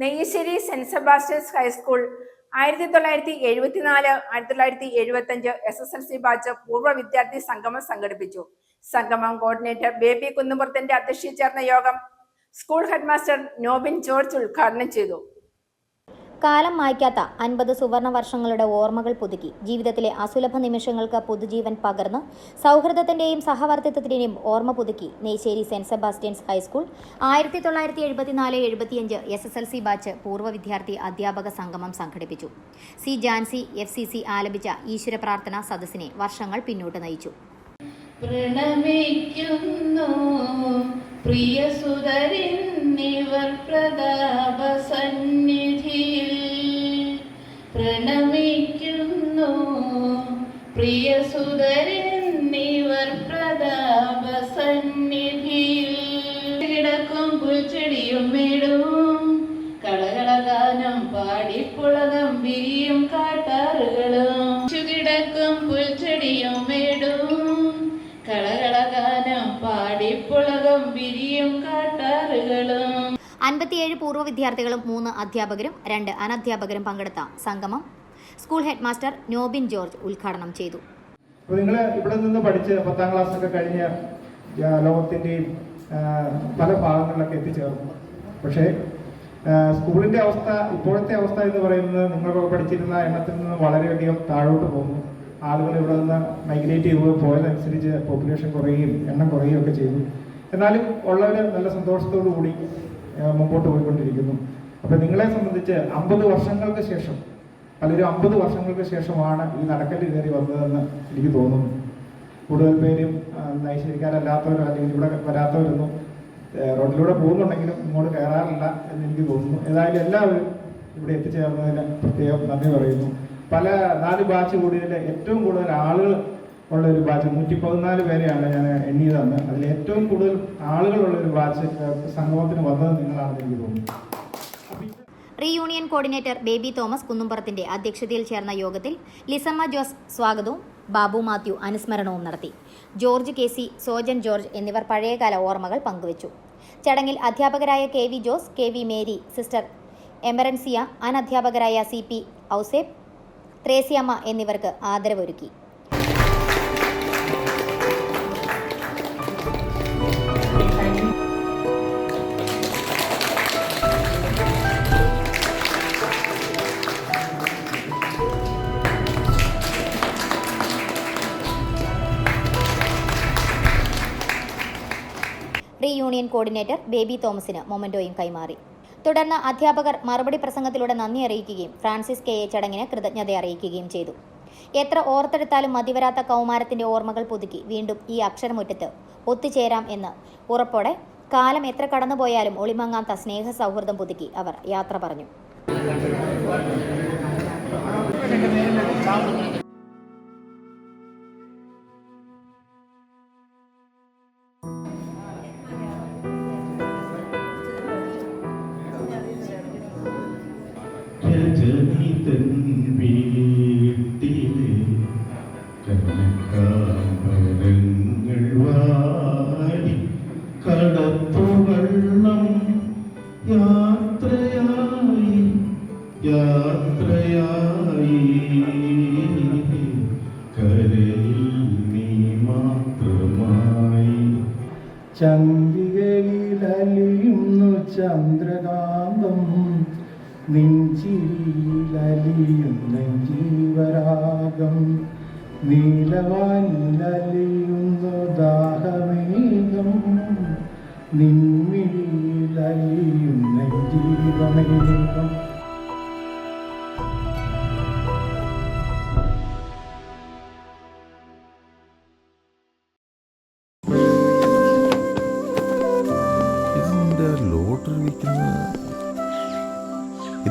Neyyassery saint Sebastian's high school ആയിരത്തി തൊള്ളായിരത്തി എഴുപത്തിനാല് ആയിരത്തി തൊള്ളായിരത്തി എഴുപത്തി അഞ്ച് S S L C batch പൂർവ വിദ്യാർത്ഥി സംഗമം സംഘടിപ്പിച്ചു. സംഗമം കോർഡിനേറ്റർ ബേബി കുന്നുമ്പുറത്തിന്റെ അധ്യക്ഷയിൽ ചേർന്ന യോഗം സ്കൂൾ ഹെഡ്മാസ്റ്റർ നോബിൻ ജോർജ് ഉദ്ഘാടനം ചെയ്തു. കാലം മായ്ക്കാത്ത അൻപത് സുവർണ വർഷങ്ങളുടെ ഓർമ്മകൾ പുതുക്കി. ജീവിതത്തിലെ അസുലഭ നിമിഷങ്ങൾക്ക് പുതുജീവൻ പകർന്ന് സൗഹൃദത്തിന്റെയും സഹവർത്തിത്വത്തിന്റെയും ഓർമ്മ പുതുക്കി. Neyyassery saint Sebastian's high school. ആയിരത്തി തൊള്ളായിരത്തി എഴുപത്തിനാല് എഴുപത്തിയഞ്ച് S S L C batch പൂർവ വിദ്യാർത്ഥി അധ്യാപക സംഗമം സംഘടിപ്പിച്ചു. C Jancy F C C ആലപിച്ച ഈശ്വര പ്രാർത്ഥന സദസ്സിനെ വർഷങ്ങൾ പിന്നോട്ട് നയിച്ചു. പ്രിയ സുതരിന്നിവർ പ്രതാപ സന്നിധിയിൽ പ്രിയ സുതരിന്നിവർ പ്രതാപ സന്നിധിയിൽ. കിടക്കും പുൽച്ചെടിയും മേടും കളകളഗാനം പാടിപ്പുളകം വിരിയും കാട്ടാറുകളും. കിടക്കും പുൽച്ചെടിയും മേടും കളകളഗാനം പാടിപ്പുളകം വിരിയും കാട്ടാറുകളും. അൻപത്തിയേഴ് പൂർവ വിദ്യാർത്ഥികളും മൂന്ന് അധ്യാപകരും രണ്ട് അനധ്യാപകരും പങ്കെടുത്ത സംഗമം school head master Nobin George ഉദ്ഘാടനം ചെയ്തു. നിങ്ങൾ ഇവിടെ നിന്ന് പഠിച്ച് പത്താം ക്ലാസ് ഒക്കെ കഴിഞ്ഞ് ലോകത്തിന്റെയും പല ഭാഗങ്ങളിലൊക്കെ എത്തിച്ചേർന്നു. പക്ഷേ സ്കൂളിന്റെ അവസ്ഥ ഇപ്പോഴത്തെ അവസ്ഥ എന്ന് പറയുന്നത് നിങ്ങളൊക്കെ പഠിച്ചിരുന്ന എണ്ണത്തിൽ നിന്ന് വളരെയധികം താഴോട്ട് പോകുന്നു. ആളുകൾ ഇവിടെ നിന്ന് മൈഗ്രേറ്റ് ചെയ്ത് പോയതനുസരിച്ച് പോപ്പുലേഷൻ കുറയുകയും എണ്ണം കുറയുകയും ഒക്കെ ചെയ്തു. എന്നാലും ഉള്ളവർ നല്ല സന്തോഷത്തോടു കൂടി മുമ്പോട്ട് പോയിക്കൊണ്ടിരിക്കുന്നു. അപ്പോൾ നിങ്ങളെ സംബന്ധിച്ച് അമ്പത് വർഷങ്ങൾക്ക് ശേഷം പലരും അമ്പത് വർഷങ്ങൾക്ക് ശേഷമാണ് ഈ നടക്കൽ കയറി വന്നതെന്ന് എനിക്ക് തോന്നുന്നു. കൂടുതൽ പേരും ആ, നൈശരിക്കാരല്ലാത്തവരോ അല്ലെങ്കിൽ ഇവിടെ വരാത്തവരൊന്നും റോഡിലൂടെ പോകുന്നുണ്ടെങ്കിലും ഇങ്ങോട്ട് കയറാറില്ല എന്ന് എനിക്ക് തോന്നുന്നു. ഏതായാലും എല്ലാവരും ഇവിടെ എത്തിച്ചേർന്നതിന് പ്രത്യേകം നന്ദി പറയുന്നു. പല നാല് ബാച്ച് കൂടിയതിൽ ഏറ്റവും കൂടുതൽ ആളുകൾ ഉള്ള ഒരു ബാച്ച് നൂറ്റി പതിനാല് പേരെയാണ് ഞാൻ എണ്ണിയതെന്ന്. അതിൽ ഏറ്റവും കൂടുതൽ ആളുകളുള്ള ഒരു ബാച്ച് സംഗമത്തിന് വന്നത് നിങ്ങളാണെന്ന് എനിക്ക് തോന്നുന്നു. റീയൂണിയൻ കോർഡിനേറ്റർ ബേബി തോമസ് കുന്നുംപുറത്തിന്റെ അധ്യക്ഷതയിൽ ചേർന്ന യോഗത്തിൽ ലിസമ്മ ജോസ് സ്വാഗതവും ബാബു മാത്യു അനുസ്മരണവും നടത്തി. George K C Sojan George എന്നിവർ പഴയകാല ഓർമ്മകൾ പങ്കുവച്ചു. ചടങ്ങിൽ അധ്യാപകരായ K V Jose K V Mary sister Emerentia അനധ്യാപകരായ C P Ouseph Thresiamma എന്നിവർക്ക് ആദരവൊരുക്കി. റീയൂണിയൻ കോർഡിനേറ്റർ ബേബി തോമസിന് മൊമന്റോയും കൈമാറി. തുടർന്ന് അധ്യാപകർ മറുപടി പ്രസംഗത്തിലൂടെ നന്ദി അറിയിക്കുകയും ഫ്രാൻസിസ് കെ എ ചടങ്ങിന് കൃതജ്ഞത അറിയിക്കുകയും ചെയ്തു. എത്ര ഓർത്തെടുത്താലും മതിവരാത്ത കൗമാരത്തിന്റെ ഓർമ്മകൾ പുതുക്കി വീണ്ടും ഈ അക്ഷരമുറ്റത്ത് ഒത്തുചേരാം എന്ന് ഉറപ്പോടെ കാലം എത്ര കടന്നുപോയാലും ഒളിമങ്ങാത്ത സ്നേഹ സൗഹൃദം പുതുക്കി അവർ യാത്ര പറഞ്ഞു. യാത്രയായി കരയിൽ നീ മാത്രമായി ചന്ദ്രികയിലലിയുന്നു ചന്ദ്രകാന്തം. നെഞ്ചിരിയിലലിയുന്ന ജീവരാഗം നീലവാനിലലിയുന്നു ദാഹമേകം ജീവമേഘം ഇതിന്റെ